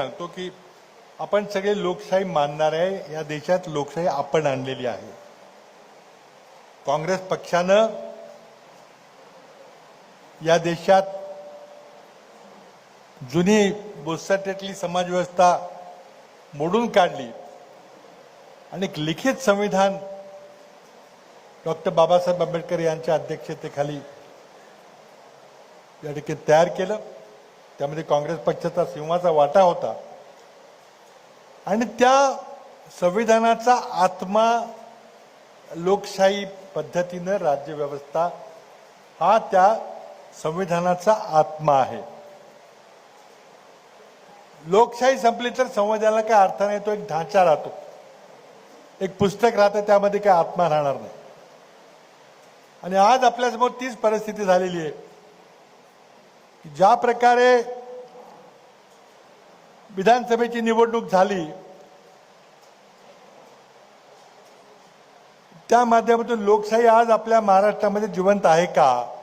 सांगतो की आपण सगळे लोकशाही मानणार आहे या देशात लोकशाही आपण आणलेली आहे. काँग्रेस पक्षानं या देशात जुनी बोसाट्यातली समाजव्यवस्था मोडून काढली. आणि एक लिखित संविधान डॉक्टर बाबासाहेब आंबेडकर यांच्या अध्यक्षतेखाली या ठिकाणी तयार केलं. त्यामध्ये काँग्रेस पक्षाचा सिंहाचा वाटा होता. आणि त्या संविधानाचा आत्मा लोकशाही पद्धतीनं राज्यव्यवस्था हा त्या संविधानाचा आत्मा आहे. लोकशाही संपली तर संविधानाला काय अर्थ नाही तो एक ढांचा राहतो. एक पुस्तक राहतं त्यामध्ये काय आत्मा राहणार नाही. आणि आज आपल्यासमोर तीच परिस्थिती झालेली आहे. ज्या प्रकारे विधानसभेची निवडणूक झाली त्या माध्यमातून लोकशाही आज आपल्या महाराष्ट्रामध्ये जिवंत आहे का?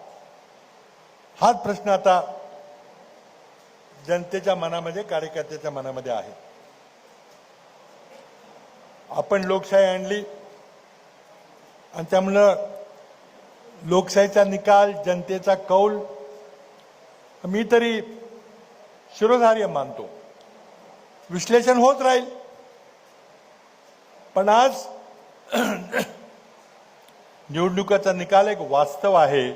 हाच प्रश्न आता जनतेच्या मनामध्ये कार्यकर्त्याच्या मनामध्ये आहे. आपण लोकशाही आणली आणि त्यामुळं लोकशाहीचा निकाल जनतेचा कौल मी तरी शिरोधार्य मानतो. विश्लेषण होत राहील. पण आज निवडणुकाचा निकाल एक वास्तव आहे.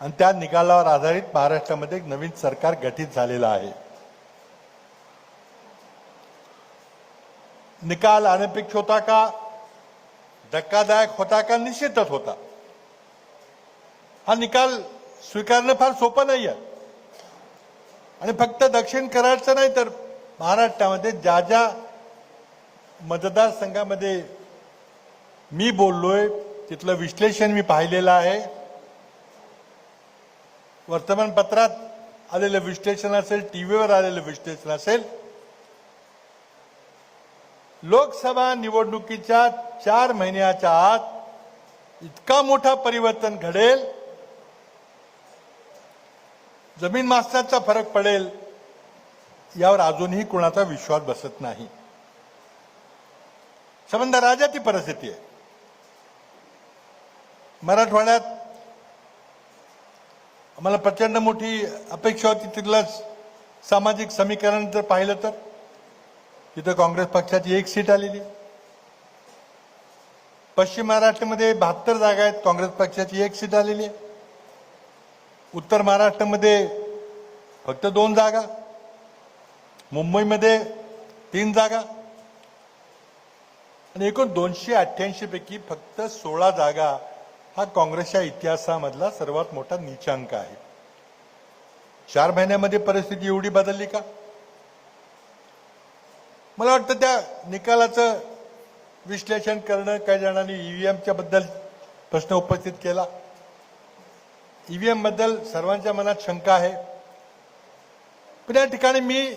आणि त्या निकालावर आधारित महाराष्ट्रामध्ये एक नवीन सरकार गठीत झालेलं आहे. निकाल अनपेक्षित होता का? धक्कादायक होता का? निश्चितच होता. हा निकाल स्वीकारणं फार सोपं नाही आहे आणि फक्त दक्षिण कराडचं नाही तर महाराष्ट्रामध्ये ज्या ज्या मतदारसंघामध्ये मी बोललोय तिथलं विश्लेषण मी पाहिलेलं आहे. वर्तमानपत्रात आलेलं विश्लेषण असेल टीव्हीवर आलेलं विश्लेषण असेल लोकसभा निवडणुकीच्या चार महिन्याच्या आत इतका मोठा परिवर्तन घडेल जमीन मास्ताचा फरक पडेल यावर अजूनही कुणाचा विश्वास बसत नाही. संबंध राजाची परिस्थिती आहे. मराठवाड्यात आम्हाला प्रचंड मोठी अपेक्षा होती तिथलं सामाजिक समीकरण जर पाहिलं तर. तिथं काँग्रेस पक्षाची एक सीट आलेली. पश्चिम महाराष्ट्रामध्ये बहात्तर जागा आहेत काँग्रेस पक्षाची एक सीट आलेली आहे. उत्तर महाराष्ट्रामध्ये फक्त दोन जागा मुंबईमध्ये तीन जागा आणि एकूण दोनशे अठ्ठ्याऐंशी पैकी फक्त सोळा जागा हा काँग्रेसच्या इतिहासामधला सर्वात मोठा नीचांक आहे. चार महिन्यामध्ये परिस्थिती एवढी बदलली का? मला वाटतं त्या निकालाचं विश्लेषण करणं काही जणांनी ईव्हीएमच्या बद्दल प्रश्न उपस्थित केला. ईव्हीएमबद्दल सर्वांच्या मनात शंका आहे. पण या ठिकाणी मी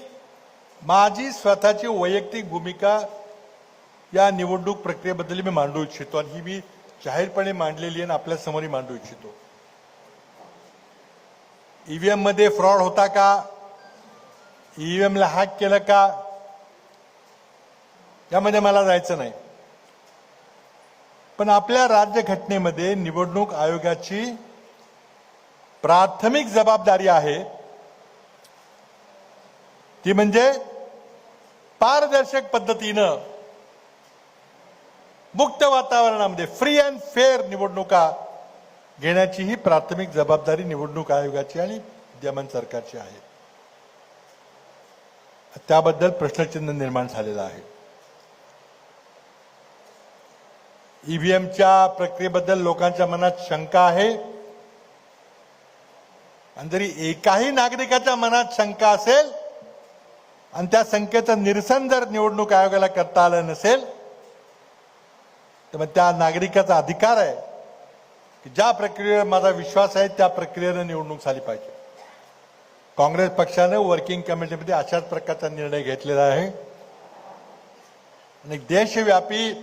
माझी स्वतःची वैयक्तिक भूमिका या निवडणूक प्रक्रियेबद्दल मी मांडू इच्छितो आणि ही मी जाहीरपणे मांडलेली आहे आणि आपल्यासमोरही मांडू इच्छितो. ईव्हीएममध्ये फ्रॉड होता का? ईव्हीएमला हॅक केलं का? यामध्ये मला जायचं नाही. पण आपल्या राज्यघटनेमध्ये निवडणूक आयोगाची प्राथमिक जबाबदारी आहे. ती म्हणजे पारदर्शक पद्धतीनं मुक्त वातावरणामध्ये फ्री अँड फेअर निवडणुका घेण्याची ही प्राथमिक जबाबदारी निवडणूक आयोगाची आणि विद्यमान सरकारची आहे. त्याबद्दल प्रश्नचिन्ह निर्माण झालेलं आहे. ईव्हीएमच्या प्रक्रियेबद्दल लोकांच्या मनात शंका आहे. आणि जरी एकाही नागरिकाच्या मनात शंका असेल आणि त्या शंकेचं निरसन जर निवडणूक आयोगाला करता आलं नसेल तर मग त्या नागरिकाचा अधिकार आहे की ज्या प्रक्रियेवर माझा विश्वास आहे त्या प्रक्रियेनं निवडणूक झाली पाहिजे. काँग्रेस पक्षानं वर्किंग कमिटीमध्ये अशाच प्रकारचा निर्णय घेतलेला आहे. आणि देशव्यापी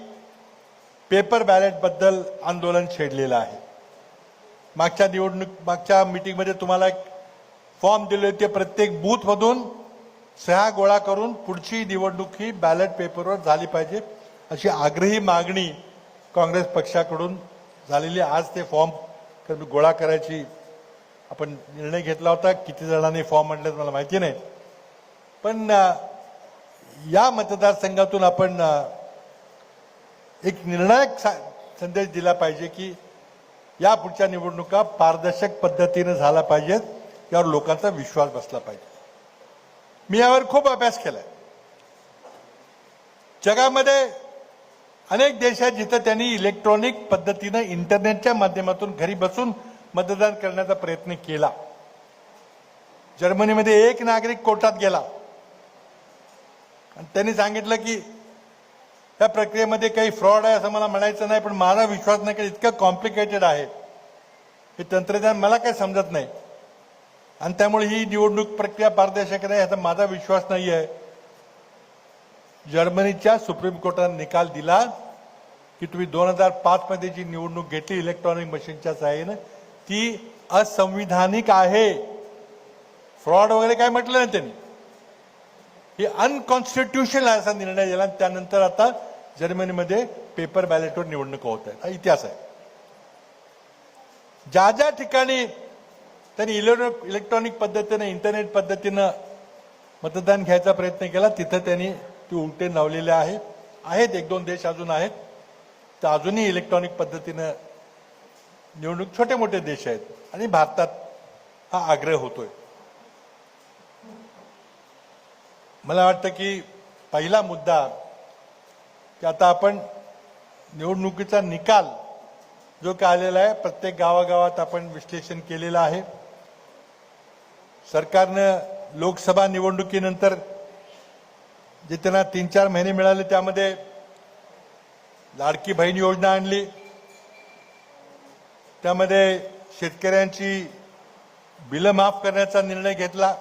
पेपर बॅलेटबद्दल आंदोलन छेडलेलं आहे. मागच्या निवडणूक मागच्या मीटिंगमध्ये तुम्हाला एक फॉर्म दिले होते प्रत्येक बूथमधून. सह्या गोळा करून पुढची निवडणूक ही बॅलेट पेपरवर झाली पाहिजे. अशी आग्रही मागणी काँग्रेस पक्षाकडून झालेली आज ते फॉर्म गोळा करायची आपण निर्णय घेतला होता. किती जणांनी फॉर्म आणले मला माहिती नाही. पण या मतदारसंघातून आपण एक निर्णायक सा- संदेश दिला पाहिजे की या पुढच्या निवडणुका पारदर्शक पद्धतीनं झाला पाहिजेत यावर लोकांचा विश्वास बसला पाहिजे. मी यावर खूप अभ्यास केलाय. जगामध्ये अनेक देश आहेत जिथं त्यांनी इलेक्ट्रॉनिक पद्धतीनं इंटरनेटच्या माध्यमातून घरी बसून मतदान करण्याचा प्रयत्न केला. जर्मनीमध्ये एक नागरिक कोर्टात गेला. आणि त्यांनी सांगितलं की या प्रक्रियेमध्ये काही फ्रॉड आहे असं मला म्हणायचं नाही पण माझा विश्वास नाही की इतकं कॉम्प्लिकेटेड आहे. हे तंत्रज्ञान मला काही समजत नाही. आणि त्यामुळे ही निवडणूक प्रक्रिया पारदर्शक नाही याचा माझा विश्वास नाही आहे जर्मनीच्या सुप्रीम कोर्टाने निकाल दिला की तुम्ही दोन हजार पाचमध्ये जी निवडणूक घेतली इलेक्ट्रॉनिक मशीनच्या सहाय्याने ती असंविधानिक आहे. फ्रॉड वगैरे काय म्हटलं नाही त्यांनी. ही अनकॉन्स्टिट्युशनल आहे असा निर्णय दिला आणि त्यानंतर आता जर्मनीमध्ये पेपर बॅलेटवर निवडणुका होत आहेत. हा इतिहास आहे. ज्या ज्या ठिकाणी त्यांनी इलेक्ट्रॉनिक इलेक्ट्रॉनिक पद्धतीनं इंटरनेट पद्धतीनं मतदान घ्यायचा प्रयत्न केला तिथं त्यांनी ती उलटे लावलेले आहे. आहेत एक दोन देश अजून आहेत. तर अजूनही इलेक्ट्रॉनिक पद्धतीनं निवडणूक छोटे मोठे देश आहेत. आणि भारतात हा आग्रह होतोय. मला वाटतं की पहिला मुद्दा की आता आपण निवडणुकीचा निकाल जो काय आलेला आहे प्रत्येक गावागावात आपण विश्लेषण केलेलं आहे. सरकारनं लोकसभा निवडणुकीनंतर जे त्यांना तीन चार महिने मिळाले त्यामध्ये लाडकी बहीण योजना आणली. त्यामध्ये शेतकऱ्यांची बिलं माफ करण्याचा निर्णय घेतला.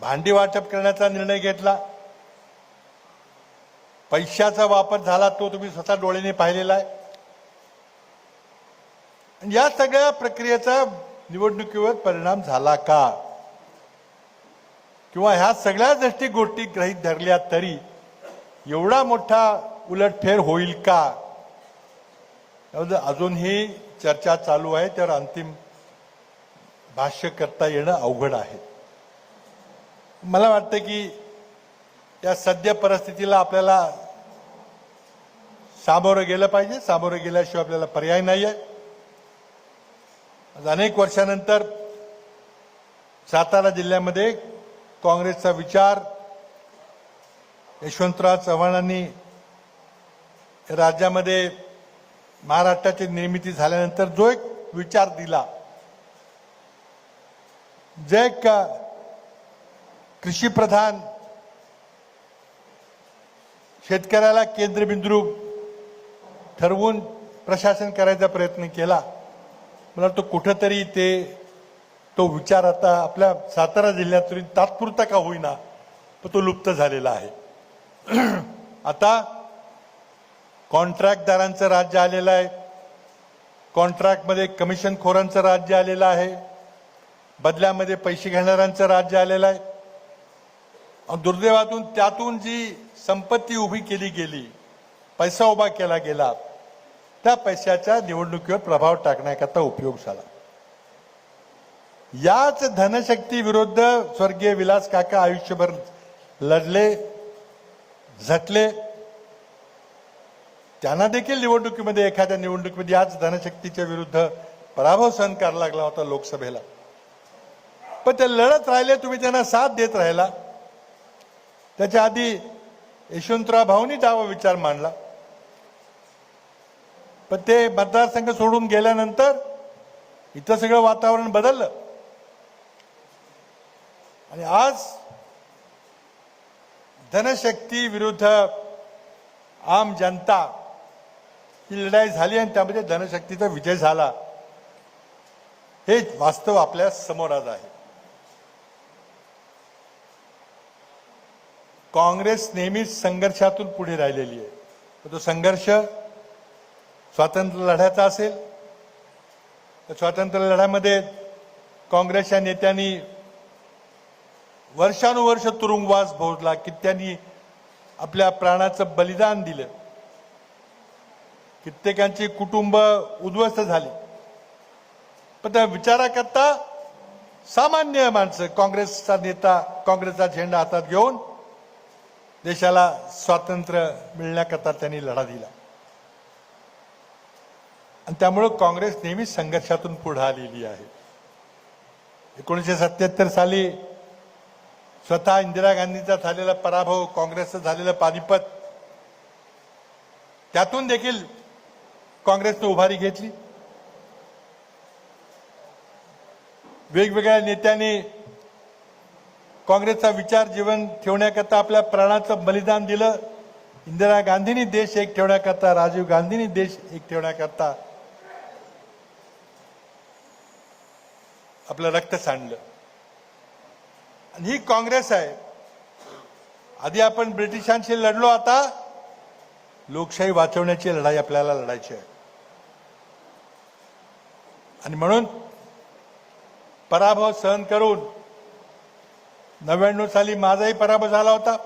भांडी वाटप करण्याचा निर्णय घेतला. पैशाचा वापर झाला तो तुम्ही स्वतः डोळ्याने पाहिलेला आहे. आणि या सगळ्या प्रक्रियेचा निवडणुकीवर परिणाम झाला का? किंवा ह्या सगळ्या दृष्टी गोष्टी ग्रहित धरल्या तरी एवढा मोठा उलटफेर होईल का? अजूनही चर्चा चालू आहे त्यावर अंतिम भाष्य करता येणं अवघड आहे. मला वाटतं की या सद्य परिस्थितीला आपल्याला सामोरं गेलं पाहिजे. सामोरं गेल्याशिवाय आपल्याला पर्याय नाही आहे आज अनेक वर्षानंतर सातारा जिल्ह्यामध्ये काँग्रेसचा विचार यशवंतराव चव्हाणांनी राज्यामध्ये महाराष्ट्राची निर्मिती झाल्यानंतर जो एक विचार दिला जे एक कृषीप्रधान शेतकऱ्याला केंद्रबिंदू ठरवून प्रशासन करायचा प्रयत्न केला. मला तो कुठंतरी ते तो विचार आता आपल्या सातारा जिल्ह्यातून तात्पुरता का होईना पण तो लुप्त झालेला आहे. आता कॉन्ट्रॅक्टदारांचं राज्य आलेलं आहे. कॉन्ट्रॅक्टमध्ये कमिशनखोरांचं राज्य आलेलं आहे. बदल्यामध्ये पैसे घेणाऱ्यांचं राज्य आलेलं आहे. दुर्दैवातून त्यातून जी संपत्ती उभी केली गेली पैसा उभा केला गेला त्या पैशाच्या निवडणुकीवर प्रभाव टाकण्याकरता उपयोग झाला. याच धनशक्ती विरुद्ध स्वर्गीय विलास काका आयुष्यभर लढले झटले. त्यांना देखील निवडणुकीमध्ये एखाद्या निवडणुकीमध्ये याच धनशक्तीच्या विरुद्ध पराभव सहन करायला लागला होता लोकसभेला. पण ते लढत राहिले तुम्ही त्यांना साथ देत राहिला. त्याच्या आधी यशवंतराव भाऊनी दावा विचार मांडला. पण ते मतदारसंघ सोडून गेल्यानंतर इथं सगळं वातावरण बदललं. आणि आज धनशक्ती विरुद्ध आम जनता ही लढाई झाली आणि त्यामध्ये धनशक्तीचा विजय झाला हे वास्तव आपल्यासमोर आज आहे. काँग्रेस नेहमीच संघर्षातून पुढे राहिलेली आहे. तो संघर्ष स्वातंत्र्य लढ्याचा असेल तर स्वातंत्र्य लढ्यामध्ये काँग्रेसच्या नेत्यांनी वर्षानुवर्ष तुरुंगवास भोगला कित्यांनी आपल्या प्राणाचं बलिदान दिलं. कित्येकांची कुटुंब उद्ध्वस्त झाली. पण त्या विचाराकरता सामान्य माणसं काँग्रेसचा नेता काँग्रेसचा झेंडा हातात घेऊन देशाला स्वातंत्र्य मिळण्याकरता त्यांनी लढा दिला. आणि त्यामुळं काँग्रेस नेहमीच संघर्षातून पुढे आलेली आहे. एकोणीसशे सत्याहत्तर साली स्वतः इंदिरा गांधींचा झालेला पराभव काँग्रेसचं झालेलं पानिपत त्यातून देखील काँग्रेसनं उभारी घेतली. वेगवेगळ्या नेत्यांनी काँग्रेसचा विचार जीवन ठेवण्याकरता आपल्या प्राणाचं बलिदान दिलं. इंदिरा गांधींनी देश एक ठेवण्याकरता राजीव गांधींनी देश एक ठेवण्याकरता आपलं रक्त सांडलं. आणि ही काँग्रेस आहे. आधी आपण ब्रिटिशांशी लढलो आता लोकशाही वाचवण्याची लढाई आपल्याला लढायची आहे. आणि म्हणून पराभव सहन करून नव्याण्णव साली माझाही पराभव झाला होता.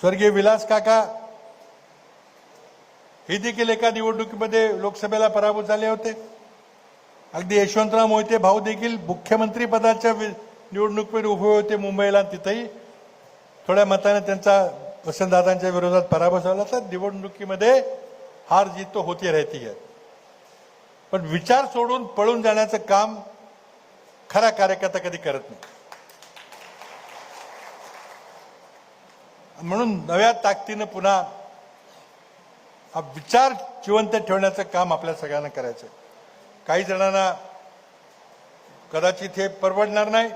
स्वर्गीय विलास काका हे देखील एका निवडणुकीमध्ये लोकसभेला पराभूत झाले होते. अगदी यशवंतराव मोहिते भाऊ देखील मुख्यमंत्री पदाच्या वि- निवडणुकीमध्ये उभे होते मुंबईला तिथेही. थोड्या मताने त्यांचा वसंतदादांच्या विरोधात पराभव झाला तर निवडणुकीमध्ये हार जीत तो होती राहती आहे. पण विचार सोडून पळून जाण्याचं काम खरा कार्यकर्ता कधी करत नाही. म्हणून नव्या ताकदीनं पुन्हा हा विचार जिवंत ठेवण्याचं काम आपल्या सगळ्यांना करायचं काही जणांना कदाचित हे परवडणार नाही.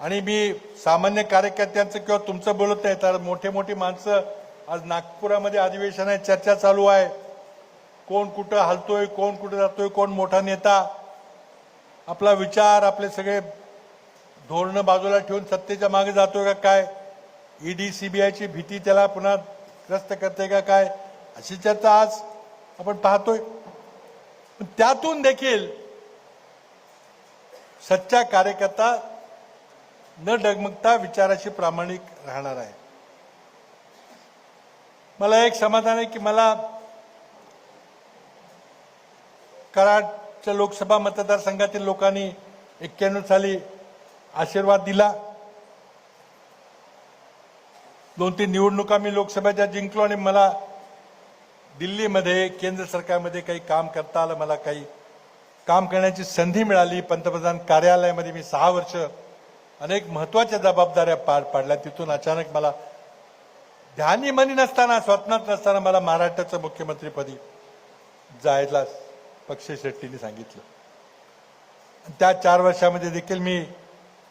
आणि मी सामान्य कार्यकर्त्यांचं किंवा तुमचं बोलत नाही तर मोठे मोठी माणसं आज नागपुरामध्ये अधिवेशन आहे चर्चा चालू आहे. कोण कुठं हलतोय कोण कुठं जातोय कोण मोठा नेता? आपला विचार आपले सगळे धोरणं बाजूला ठेवून सत्तेच्या मागे जातोय का काय? ईडी सीबीआयची भीती त्याला पुन्हा ग्रस्त करते का काय? अशी चर्चा आज आपण पाहतोय. पण त्यातून देखील सच्चा कार्यकर्ता न डगमगता विचाराशी प्रामाणिक राहणार आहे. मला एक समाधान आहे की मला कराडच्या लोकसभा मतदारसंघातील लोकांनी एक्क्याण्णव साली आशीर्वाद दिला. दोन तीन निवडणुका मी लोकसभेच्या जिंकलो आणि मला दिल्लीमध्ये केंद्र सरकारमध्ये काही काम करता आलं मला काही काम करण्याची संधी मिळाली. पंतप्रधान कार्यालयामध्ये मी सहा वर्ष अनेक महत्त्वाच्या जबाबदाऱ्या पार पाडल्या. तिथून अचानक मला ध्यानी मनी नसताना स्वप्नात नसताना मला महाराष्ट्राचं मुख्यमंत्रीपदी जायला पक्ष शेट्टीने सांगितलं. त्या चार वर्षामध्ये देखील मी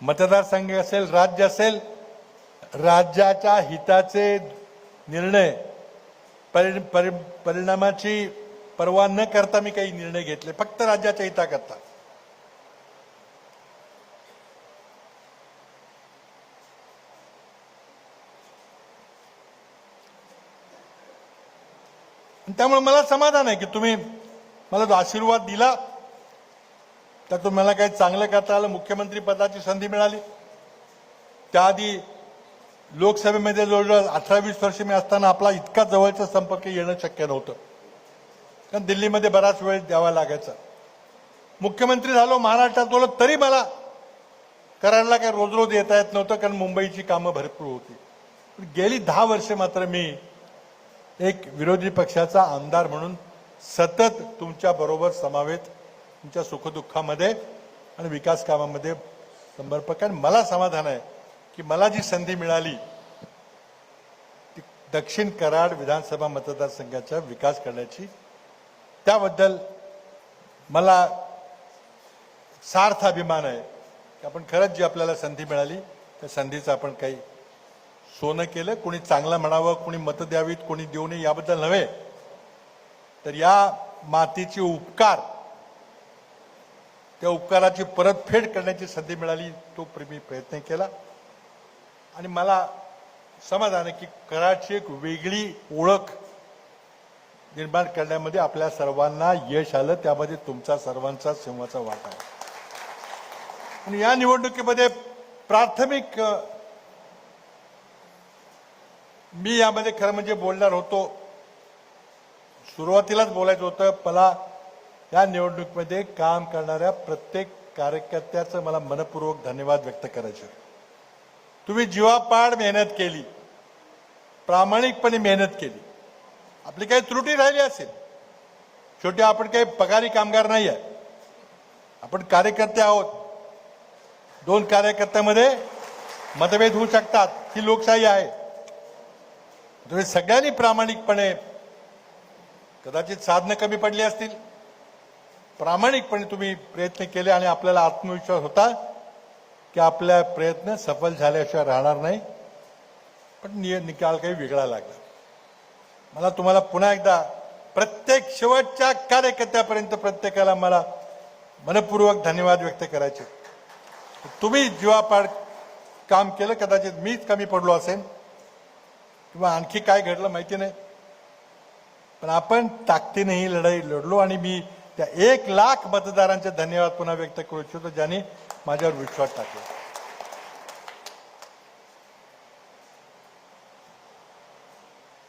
मतदारसंघ असेल राज्य असेल राज्याच्या हिताचे निर्णय परि परि परिणामाची पर्वा न करता मी काही निर्णय घेतले फक्त राज्याच्या हिताकरता. त्यामुळे मला समाधान आहे की तुम्ही मला जो आशीर्वाद दिला त्यातून मला काही चांगलं करता आलं मुख्यमंत्री पदाची संधी मिळाली. त्याआधी लोकसभेमध्ये जवळजवळ अठरा वीस वर्ष मी असताना आपला इतका जवळचा संपर्क येणं शक्य नव्हतं. कारण दिल्लीमध्ये बराच वेळ द्यावा लागायचा. मुख्यमंत्री झालो महाराष्ट्रात बोलत तरी मला कराडला काय रोज रोज येता येत नव्हतं कारण मुंबईची कामं भरपूर होती. पण गेली दहा वर्षे मात्र मी एक विरोधी पक्षाचा आमदार म्हणून सतत तुमच्या बरोबर समावेत तुमच्या सुखदुःखामध्ये आणि विकास कामामध्ये समर्पक आणि मला समाधान आहे की मला जी संधी मिळाली ती दक्षिण कराड विधानसभा मतदारसंघाचा विकास करण्याची त्याबद्दल मला सार्थ अभिमान आहे की आपण खरंच जी आपल्याला संधी मिळाली त्या संधीचं आपण काही सोनं केलं कोणी चांगलं म्हणावं कोणी मतं द्यावीत कोणी देऊ नये याबद्दल नव्हे. तर या मातीचे उपकार त्या उपकाराची परतफेड करण्याची संधी मिळाली तो मी प्रयत्न केला. आणि मला समाधान आहे की कराडची एक वेगळी ओळख निर्माण करण्यामध्ये आपल्या सर्वांना यश आलं त्यामध्ये तुमचा सर्वांचा सिंहाचा वाटा आहे. आणि या निवडणुकीमध्ये प्राथमिक मी यामध्ये खरं म्हणजे बोलणार होतो सुरुवातीलाच बोलायचं होतं मला या निवडणुकीमध्ये काम करणाऱ्या प्रत्येक कार्यकर्त्याचं मला मनपूर्वक धन्यवाद व्यक्त करायचे. तुम्ही जीवापाड मेहनत केली. प्रामाणिकपणे मेहनत केली. आपली काही त्रुटी राहिली असेल. शेवटी आपण काही पगारी कामगार नाही आहे. आपण कार्यकर्ते आहोत. दोन कार्यकर्त्यामध्ये मतभेद होऊ शकतात. ही लोकशाही आहे. तुम्ही सगळ्यांनी प्रामाणिकपणे कदाचित साधनं कमी पडली असतील. प्रामाणिकपणे तुम्ही प्रयत्न केले आणि आपल्याला आत्मविश्वास होता. की आपल्या प्रयत्न सफल झाल्याशिवाय राहणार नाही पण नि निकाल काही वेगळा लागला. मला तुम्हाला पुन्हा एकदा प्रत्येक शेवटच्या कार्यकर्त्यापर्यंत प्रत्येकाला मला मनपूर्वक धन्यवाद व्यक्त करायचे. तुम्ही जीवापाड काम केलं कदाचित मीच कमी पडलो असेल किंवा आणखी काय घडलं माहिती नाही. पण आपण ताकदीने ही लढाई लढलो आणि मी त्या एक लाख मतदारांचे धन्यवाद पुन्हा व्यक्त करू इच्छितो ज्यांनी माझ्यावर विश्वास टाकला.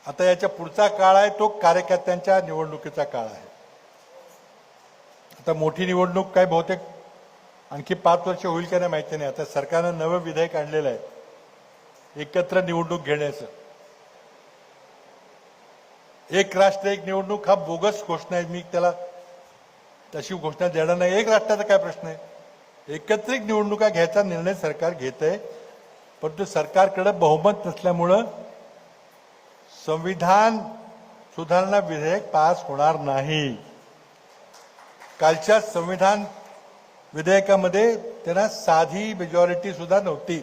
आता याच्या पुढचा काळ आहे तो कार्यकर्त्यांच्या निवडणुकीचा काळ आहे. आता मोठी निवडणूक काय बहुतेक आणखी पाच वर्ष होईल का नाही माहिती नाही. आता सरकारनं नवं विधेयक आणलेलं आहे. एकत्र निवडणूक घेण्याचं. एक राष्ट्र एक निवडणूक हा बोगस घोषणा आहे. मी त्याला तशी घोषणा देणार नाही. एक राष्ट्राचा काय प्रश्न आहे? एकत्रित निवडणुका घ्यायचा निर्णय सरकार घेत आहे परंतु सरकारकडे बहुमत नसल्यामुळं संविधान सुधारणा विधेयक पास होणार नाही. कालच्या संविधान विधेयकामध्ये त्यांना साधी मेजॉरिटी सुद्धा नव्हती.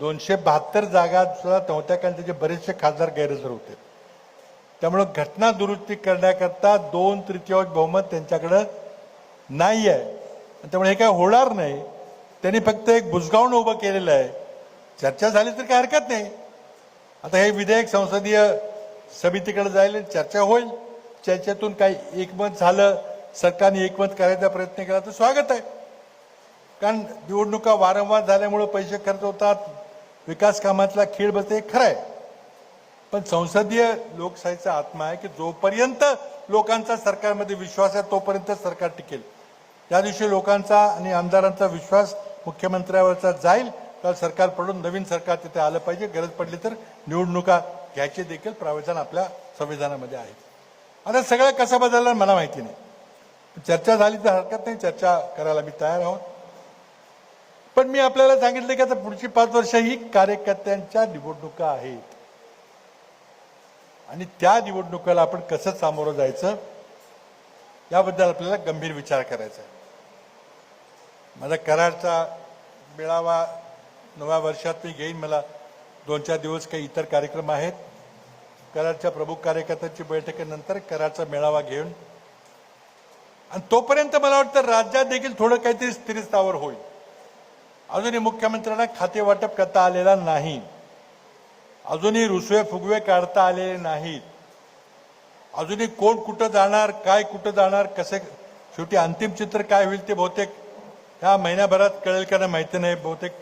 दोनशे बहात्तर जागा सुद्धा नव्हत्या कारण त्याचे बरेचसे खासदार गैरहजर होते. त्यामुळं घटना दुरुस्ती करण्याकरता दोन तृतीयांश बहुमत त्यांच्याकडं नाही आहे त्यामुळे हे काय होणार नाही. त्यांनी फक्त एक बुजगावणं उभं केलेलं आहे. चर्चा झाली तर काही हरकत नाही. आता हे विधेयक संसदीय समितीकडे जाईल चर्चा होईल. चर्चेतून काही एकमत झालं सरकारने एकमत करायचा प्रयत्न केला तर स्वागत आहे. कारण निवडणुका वारंवार झाल्यामुळे पैसे खर्च होतात विकास कामातला खेळ बसते हे खरं आहे. पण संसदीय लोकशाहीचा आत्मा आहे की जोपर्यंत लोकांचा सरकारमध्ये विश्वास आहे तोपर्यंत सरकार टिकेल. त्या दिवशी लोकांचा आणि आमदारांचा विश्वास मुख्यमंत्र्यावरचा जाईल. तर सरकार पडून नवीन सरकार तिथे आलं पाहिजे. गरज पडली तर निवडणुका घ्यायचे देखील प्रावधान आपल्या संविधानामध्ये आहे आता सगळं कसं बदललं मला माहिती नाही. चर्चा झाली तर हरकत नाही. चर्चा करायला मी तयार आहोत. पण मी आपल्याला सांगितलं की आता पुढची पाच वर्ष ही कार्यकर्त्यांच्या निवडणुका आहेत. आणि त्या निवडणुकाला आपण कसं सामोरं जायचं? याबद्दल आपल्याला गंभीर विचार करायचा आहे. माझा करारचा मेळावा नव्या वर्षात मी घेईन. मला दोन चार दिवस काही इतर कार्यक्रम आहेत. करारच्या प्रमुख कार्यकर्त्यांची बैठकीनंतर करारचा मेळावा घेऊन. आणि तोपर्यंत मला वाटतं राज्यात देखील थोडं काहीतरी स्थिरस्थावर होईल. अजूनही मुख्यमंत्र्यांना खाते वाटप करता आलेला नाही. अजूनही रुसवे फुगवे काढता आलेले नाहीत. अजूनही कोण कुठं जाणार काय कुठं जाणार कसे शेवटी अंतिम चित्र काय होईल ते बहुतेक ह्या महिन्याभरात कळेल का नाही माहिती नाही. बहुतेक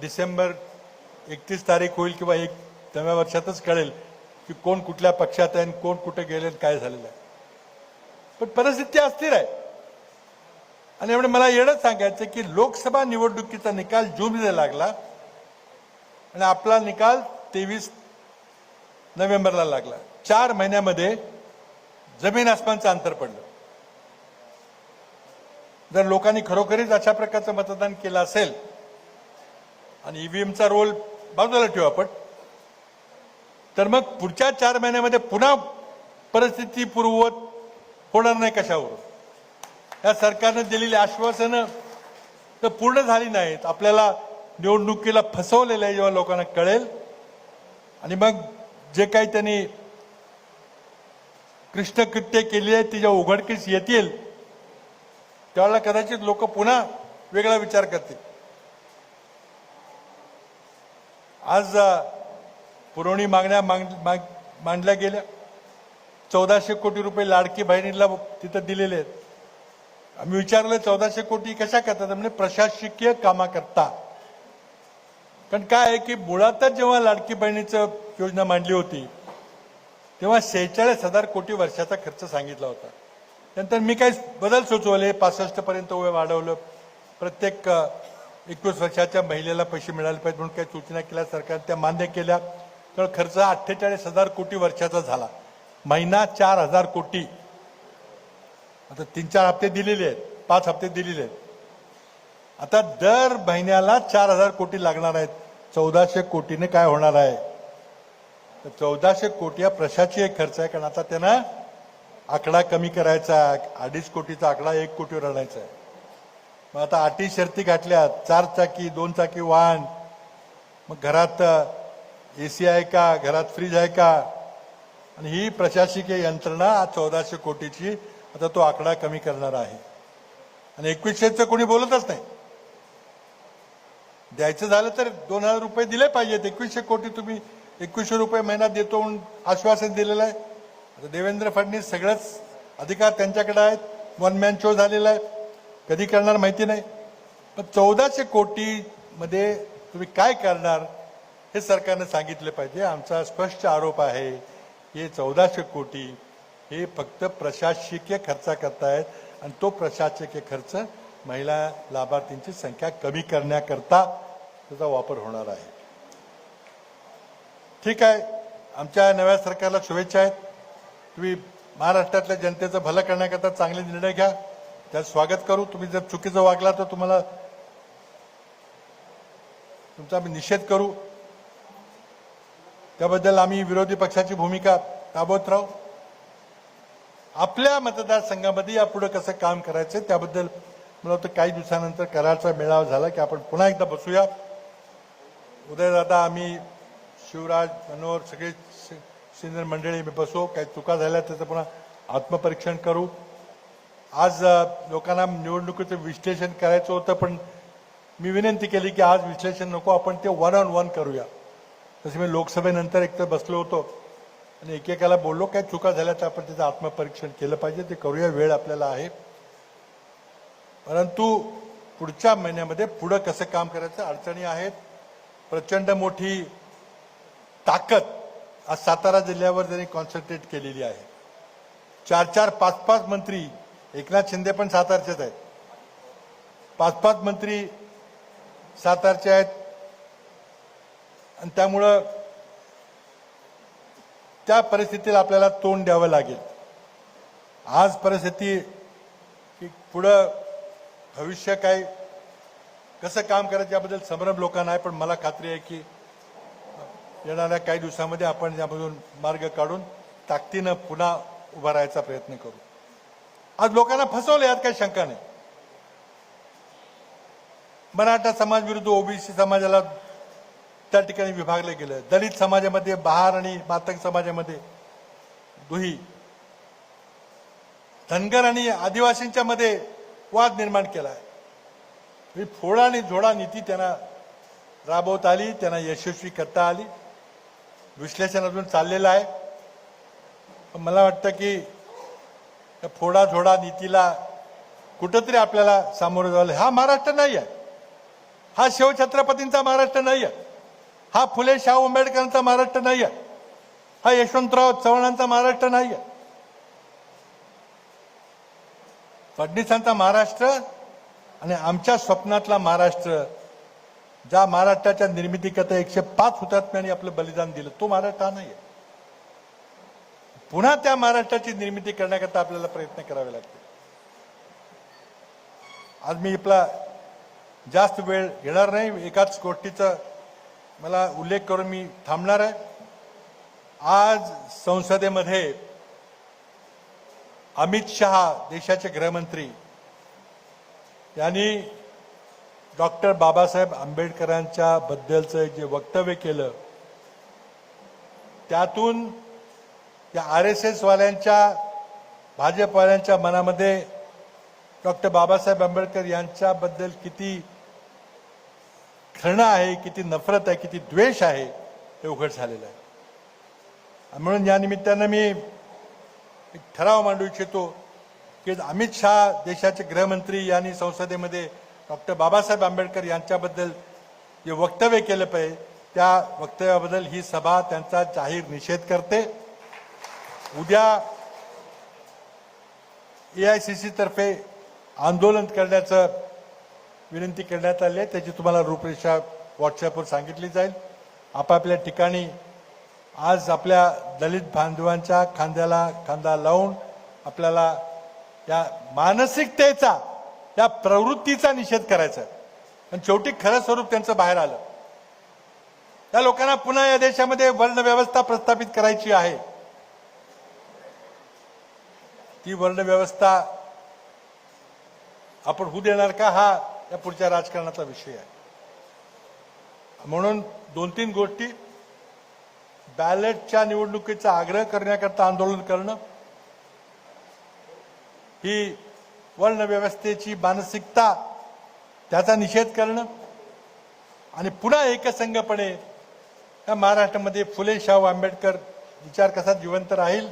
डिसेंबर एकतीस तारीख होईल किंवा एक नव्या वर्षातच कळेल की कोण कुठल्या पक्षात आहे आणि कोण कुठे गेले काय झालेलं आहे. पण परिस्थिती अस्थिर आहे. आणि एवढं मला एवढंच सांगायचं की लोकसभा निवडणुकीचा निकाल जूनमध्ये लागला आणि आपला निकाल तेवीस नोव्हेंबरला लागला. चार महिन्यामध्ये जमीन आसमानचं अंतर पडलं. जर लोकांनी खरोखरीच अशा प्रकारचं मतदान केलं असेल आणि ईव्हीएमचा रोल बाजूला ठेवू आपण तर मग पुढच्या चार महिन्यामध्ये पुन्हा परिस्थिती पूर्ववत होणार नाही कशावर या सरकारनं दिलेली आश्वासनं तर पूर्ण झाली नाहीत. आपल्याला निवडणुकीला फसवलेलं आहे जेव्हा लोकांना कळेल. आणि मग जे काही त्यांनी कृष्णकृत्य केली आहे ती जेव्हा उघडकीस येतील. त्यावेळेला कदाचित लोक पुन्हा वेगळा विचार करतील. आज पुरवणी मागण्या मांड मांडल्या गेल्या. चौदाशे कोटी रुपये लाडकी बहिणीला तिथं दिलेले आहेत. आम्ही विचारलं चौदाशे कोटी कशा करतात? म्हणजे प्रशासकीय कामाकरता. कारण काय आहे की मुळातच जेव्हा लाडकी बहिणीचं योजना मांडली होती तेव्हा शेहेचाळीस हजार कोटी वर्षाचा खर्च सांगितला होता. नंतर मी काही बदल सुचवले पासष्ट पर्यंत वय वाढवलं. प्रत्येक एकवीस वर्षाच्या महिलेला पैसे मिळाले पाहिजे म्हणून काही सूचना केल्या सरकारने त्या मान्य केल्या. तर खर्च अठ्ठेचाळीस हजार कोटी वर्षाचा झाला. महिना चार हजार कोटी. आता तीन चार हप्ते दिलेले आहेत पाच हप्ते दिलेले आहेत. आता दर महिन्याला चार हजार कोटी लागणार आहेत. चौदाशे कोटीने काय होणार आहे? तर चौदाशे कोटी हा प्रशासकीय खर्च आहे कारण आता त्यांना आकडा कमी करायचा अडीच कोटीचा आकडा एक कोटीवर आणायचा आहे. मग आता अटी शर्ती घातल्या चार चाकी दोन चाकी वाहन मग घरात ए सी आहे का घरात फ्रीज आहे का? आणि ही प्रशासकीय यंत्रणा चौदाशे कोटीची आता तो आकडा कमी करणार आहे. आणि एकवीसशेचं कोणी बोलतच नाही. द्यायचं झालं तर दोन हजार रुपये दिले पाहिजेत. एकवीसशे कोटी तुम्ही एकवीसशे रुपये महिना देतो म्हणून आश्वासन दिलेलं आहे. आता देवेंद्र फडणवीस सगळंच अधिकार त्यांच्याकडे आहेत. वन मॅन शो झालेला आहे. कधी करणार माहिती नाही. पण चौदाशे कोटीमध्ये तुम्ही काय करणार हे सरकारने सांगितले पाहिजे. आमचा स्पष्ट आरोप आहे हे चौदाशे कोटी हे फक्त प्रशासकीय खर्चा करतायत आणि तो प्रशासकीय खर्च महिला लाभार्थींची संख्या कमी करण्याकरता त्याचा वापर होणार आहे. ठीक आहे. आमच्या नव्या सरकारला शुभेच्छा आहेत. तुम्ही महाराष्ट्रातल्या जनतेचं भलं करण्याकरता चांगले निर्णय घ्या. त्यात स्वागत करू. तुम्ही जर चुकीचं वागला तर तुम्हाला तुमचा आम्ही निषेध करू. त्याबद्दल आम्ही विरोधी पक्षाची भूमिका राबवत राहू. आपल्या मतदारसंघामध्ये यापुढे कसं काम करायचं त्याबद्दल मला वाटतं काही दिवसानंतर करारचा मेळावा झाला की आपण पुन्हा एकदा बसूया. उदयदादा आम्ही शिवराज मनोहर सगळे सिनियर मंडळी मी बसो. काही चुका झाल्या त्याचं पुन्हा आत्मपरीक्षण करू. आज लोकांना निवडणुकीचं विश्लेषण करायचं होतं पण मी विनंती केली की आज विश्लेषण नको आपण ते वन ऑन वन करूया. तसे मी लोकसभेनंतर एकतर बसलो होतो आणि एकेकाला बोललो काय चुका झाल्या तर आपण त्याचं आत्मपरीक्षण केलं पाहिजे ते करूया वेळ आपल्याला आहे. परंतु पुढच्या महिन्यामध्ये पुढं कसं काम करायचं अडचणी आहेत. प्रचंड मोठी ताकद आज सातारा जिल्ह्यावर त्यांनी कॉन्सन्ट्रेट केलेली आहे. चार चार पाच पाच मंत्री एकनाथ शिंदे पण सातारचेच आहेत. पाच पाच मंत्री सातारचे आहेत. आणि त्यामुळं त्या परिस्थितीला आपल्याला तोंड द्यावं लागेल. आज परिस्थिती की पुढं भविष्य काय कसं काम करायचं याबद्दल संभ्रम लोकांना आहे पण मला खात्री आहे की येणाऱ्या काही दिवसामध्ये आपण यामधून मार्ग काढून ताकदीनं पुन्हा उभा राहायचा प्रयत्न करू. आज लोकांना फसवलं यात काही शंका नाही. मराठा समाज विरुद्ध ओबीसी समाजाला त्या ठिकाणी विभागलं गेलं. दलित समाजामध्ये बहार आणि मातक समाजामध्ये दुही. धनगर आणि आदिवासींच्या मध्ये वाद निर्माण केला. आहे फोडा आणि झोडा नीती त्यांना राबवता आली त्यांना यशस्वी करता आली. विश्लेषण अजून चाललेलं आहे. पण मला वाटतं की फोडा झोडा नीतीला कुठंतरी आपल्याला सामोरं जावं हा महाराष्ट्र नाही आहे. हा शिवछत्रपतींचा महाराष्ट्र नाही आहे. हा फुले शाहू आंबेडकरांचा महाराष्ट्र नाही आहे. हा यशवंतराव चव्हाणांचा महाराष्ट्र नाही आहे. फडणवीसांचा महाराष्ट्र आणि आमच्या स्वप्नातला महाराष्ट्र ज्या महाराष्ट्राच्या निर्मितीकरता एकशे पाच हुतात्म्यांनी आपलं बलिदान दिलं तो महाराष्ट्र हा नाही आहे पुन्हा त्या महाराष्ट्राची निर्मिती करण्याकरता आपल्याला प्रयत्न करावे लागतील. आज मी आपला जास्त वेळ घेणार नाही एकाच गोष्टीचा मला उल्लेख करून मी थांबणार आहे. आज संसदेमध्ये अमित शहा देशाचे गृहमंत्री यांनी डॉक्टर बाबासाहेब आंबेडकरांच्या बद्दलचं जे वक्तव्य केलं त्यातून या आर एस एसवाल्यांच्या भाजपवाल्यांच्या मनामध्ये डॉक्टर बाबासाहेब आंबेडकर यांच्याबद्दल किती घृणा आहे किती नफरत आहे किती द्वेष आहे हे उघड झालेलं आहे. म्हणून या निमित्तानं मी एक ठराव मांडू इच्छितो की अमित शहा देशाचे गृहमंत्री यांनी संसदेमध्ये डॉक्टर बाबासाहेब आंबेडकर यांच्याबद्दल जे वक्तव्य केलं पाहिजे त्या वक्तव्याबद्दल ही सभा त्यांचा जाहीर निषेध करते. उद्या ए आय सी सी तर्फे आंदोलन करण्याचं विनंती करण्यात आली आहे. त्याची तुम्हाला रूपरेषा व्हॉट्सॲपवर सांगितली जाईल. आपापल्या ठिकाणी आज आपल्या दलित बांधवांच्या खांद्याला खांदा लावून आपल्याला या मानसिकतेचा या प्रवृत्तीचा निषेध करायचा. पण शेवटी खरं स्वरूप त्यांचं बाहेर आलं. त्या लोकांना पुन्हा या देशामध्ये वर्ण व्यवस्था प्रस्थापित करायची आहे. ती वर्ण व्यवस्था आपण होऊ देणार का हा या पुढच्या राजकारणाचा विषय आहे. म्हणून दोन तीन गोष्टी. बॅलेटच्या निवडणुकीचा आग्रह करण्याकरता आंदोलन करणं. ही वर्णव्यवस्थेची मानसिकता त्याचा निषेध करणं आणि पुन्हा एकसंघपणे या महाराष्ट्रामध्ये फुले शाहू आंबेडकर विचार कसा जिवंत राहील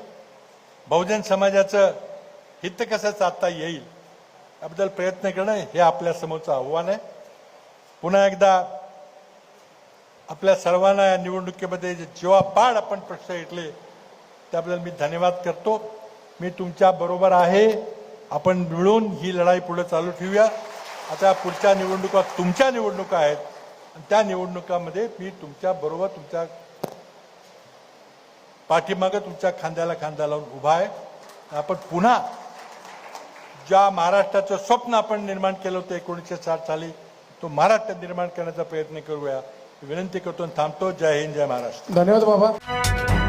बहुजन समाजाचं हित कसं साधता येईल याबद्दल प्रयत्न करणं हे आपल्या समोरचं आव्हान आहे. पुन्हा एकदा आपल्या सर्वांना या निवडणुकीमध्ये जे पाड आपण प्रश्न घेतले त्याबद्दल मी धन्यवाद करतो. मी तुमच्या बरोबर आहे. आपण मिळून ही लढाई पुढे चालू ठेवूया. आता पुढच्या निवडणुका तुमच्या निवडणुका आहेत. आणि त्या निवडणुकामध्ये मी तुमच्या बरोबर तुमच्या पाठीमागं तुमच्या खांद्याला खांदा लावून उभा आहे. आपण पुन्हा ज्या महाराष्ट्राचं स्वप्न आपण निर्माण केलं होतं एकोणीसशे साठ साली तो महाराष्ट्र निर्माण करण्याचा प्रयत्न करूया. विनंती करतो थांबतो. जय हिंद जय महाराष्ट्र. धन्यवाद बाबा.